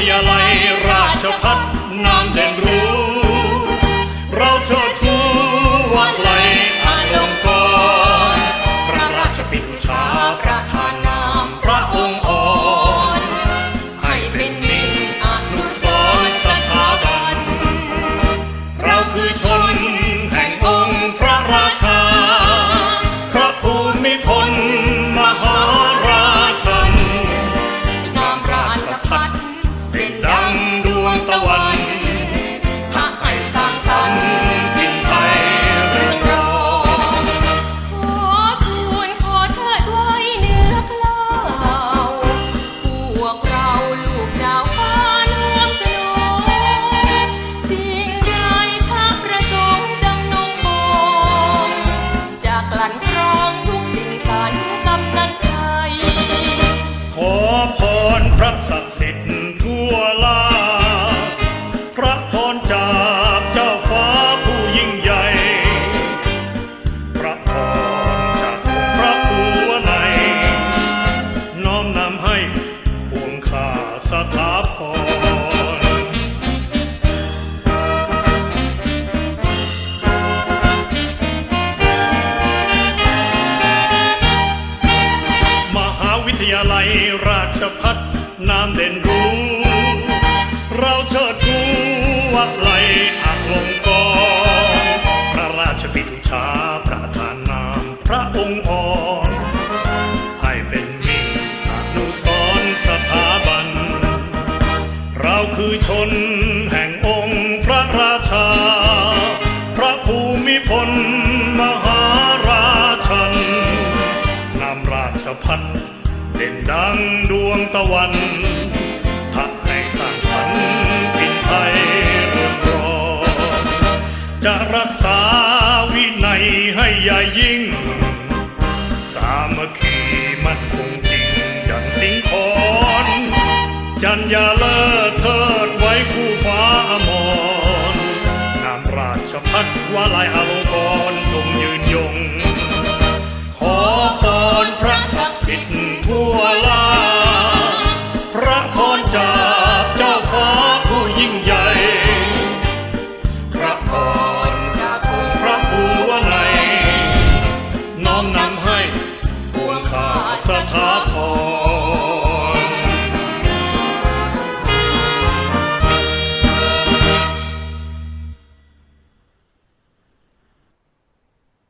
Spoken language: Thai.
We are alive. ทยาลัยราชพัฒนามเด่นรู้ เราเชิดชูวัดไหลอักลงกรพระราชปิตุชาประทานนาม พระองค์อ คือชนแห่งองค์พระราชา พระภูมิพลมหาราชันนำราชพัฒน์เด่นดังดวงตะวันทักให้สร้างสรรค์พินไทยเรืองรองจะรักษาวินัยให้ใหญ่ยิ่ง สามัคคี ยันยาเลิศเทิดไว้คู่ฟ้าอมรนามราชพัฒวาลายอลงกรจงยืนยง ขอพรพระศักดิ์สิทธิ์ทั่วลา พระพรจากเจ้าฟ้าผู้ยิ่งใหญ่ พระพรจากพระภูวนัยน้อมนำให้ปวงข้าสถาพร